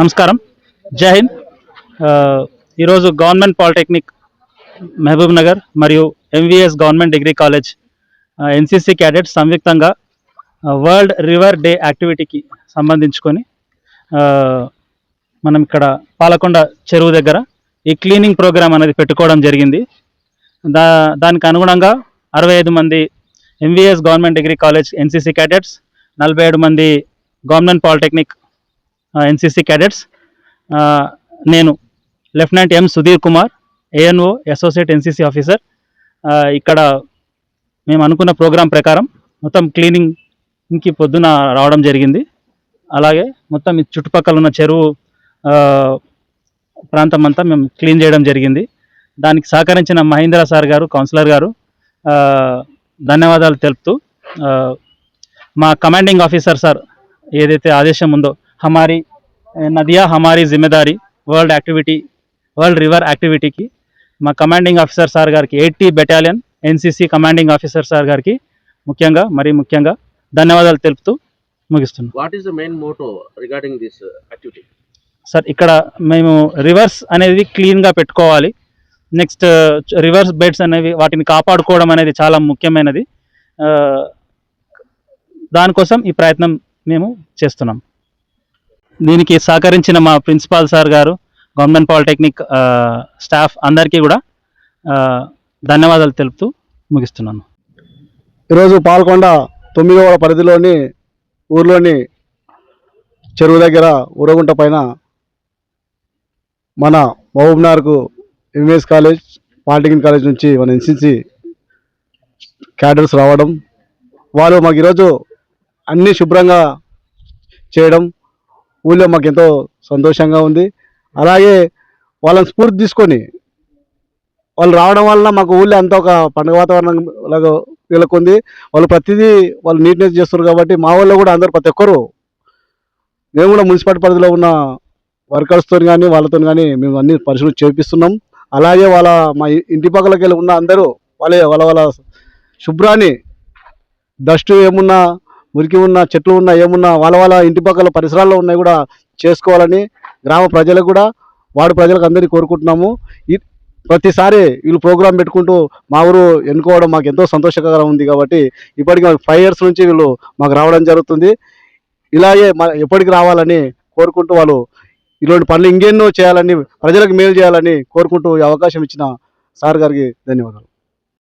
నమస్కారం. జై హింద్. ఈరోజు గవర్నమెంట్ పాలిటెక్నిక్ మహబూబ్ నగర్ మరియు MVS government degree college NCC cadets సంయుక్తంగా వరల్డ్ రివర్ డే యాక్టివిటీకి సంబంధించుకొని మనం ఇక్కడ పాలకొండ చెరువు దగ్గర ఈ క్లీనింగ్ ప్రోగ్రామ్ అనేది పెట్టుకోవడం జరిగింది. దా దానికి అనుగుణంగా అరవై ఐదు మంది MVS government degree college NCC cadets నలభై ఏడు మంది గవర్నమెంట్ పాలిటెక్నిక్ ఎన్సీసీ క్యాడెట్స్ నేను lieutenant M Sudheer Kumar ANO associate NCC officer ఇక్కడ మేము అనుకున్న ప్రోగ్రాం ప్రకారం మొత్తం క్లీనింగ్కి పొద్దున రావడం జరిగింది. అలాగే మొత్తం చుట్టుపక్కల ఉన్న చెరువు ప్రాంతం అంతా మేము క్లీన్ చేయడం జరిగింది. దానికి సహకరించిన మహేంద్ర సార్ గారు కౌన్సిలర్ గారు ధన్యవాదాలు తెలుపుతూ మా కమాండింగ్ ఆఫీసర్ సార్ ఏదైతే ఆదేశం ఉందో హమారీ నదియా హమారీ జిమ్మేదారీ వరల్డ్ యాక్టివిటీ వరల్డ్ రివర్ యాక్టివిటీకి మా కమాండింగ్ ఆఫీసర్ సార్ గారికి eighty battalion NCC commanding officer sir గారికి ముఖ్యంగా మరీ ముఖ్యంగా ధన్యవాదాలు తెలుపుతూ ముగిస్తున్నాం is the main motto regarding this uh, activity? Sir ఇక్కడ మేము రివర్స్ అనేది క్లీన్గా పెట్టుకోవాలి నెక్స్ట్ రివర్స్ బెడ్స్ అనేవి వాటిని కాపాడుకోవడం అనేది చాలా ముఖ్యమైనది. దానికోసం ఈ ప్రయత్నం మేము చేస్తున్నాం. దీనికి సహకరించిన మా ప్రిన్సిపాల్ సార్ గారు గవర్నమెంట్ పాలిటెక్నిక్ స్టాఫ్ అందరికీ కూడా ధన్యవాదాలు తెలుపుతూ ముగిస్తున్నాను. ఈరోజు పాల్కొండ తొమ్మిదవ పరిధిలోని ఊర్లోని చెరువు దగ్గర ఉరగుంట పైన మన మహబూబ్నార్కు ఎంఎస్ కాలేజ్ పాలిటెక్నిక్ కాలేజ్ నుంచి మన ఎన్సిసి క్యాడర్స్ రావడం వాళ్ళు మాకు ఈరోజు అన్నీ శుభ్రంగా చేయడం ఊళ్ళో మాకు ఎంతో సంతోషంగా ఉంది. అలాగే వాళ్ళని స్ఫూర్తి తీసుకొని వాళ్ళు రావడం వల్ల మాకు ఊళ్ళో అంతా ఒక పండుగ వాతావరణం లాగా వీళ్ళకుంది వాళ్ళు ప్రతిదీ వాళ్ళు నీట్నెస్ చేస్తున్నారు కాబట్టి మా వాళ్ళు కూడా అందరు ప్రతి ఒక్కరు మేము కూడా మున్సిపాలిటీ పరిధిలో ఉన్న వర్కర్స్తో కానీ వాళ్ళతో కానీ మేము అన్ని పరిశీలన చేపిస్తున్నాం. అలాగే వాళ్ళ మా ఇంటి పక్కలకి వెళ్ళి ఉన్న అందరూ వాళ్ళ వాళ్ళ వాళ్ళ శుభ్రాన్ని డస్ట్ ఏమున్నా మురికి ఉన్న చెట్లు ఉన్నా ఏమున్నా వాళ్ళ వాళ్ళ ఇంటి పక్కల పరిసరాల్లో ఉన్నాయి కూడా చేసుకోవాలని గ్రామ ప్రజలకు కూడా వాడు ప్రజలకు అందరికీ కోరుకుంటున్నాము. ప్రతిసారి వీళ్ళు ప్రోగ్రాం పెట్టుకుంటూ మా ఊరు ఎన్నుకోవడం మాకు ఎంతో సంతోషకరంగా ఉంది కాబట్టి ఇప్పటికి ఫైవ్ ఇయర్స్ నుంచి వీళ్ళు మాకు రావడం జరుగుతుంది. ఇలాగే మా ఎప్పటికి రావాలని కోరుకుంటూ వాళ్ళు ఇలాంటి పనులు ఇంకెన్నో చేయాలని ప్రజలకు మేలు చేయాలని కోరుకుంటూ ఈ అవకాశం ఇచ్చిన సార్ గారికి ధన్యవాదాలు.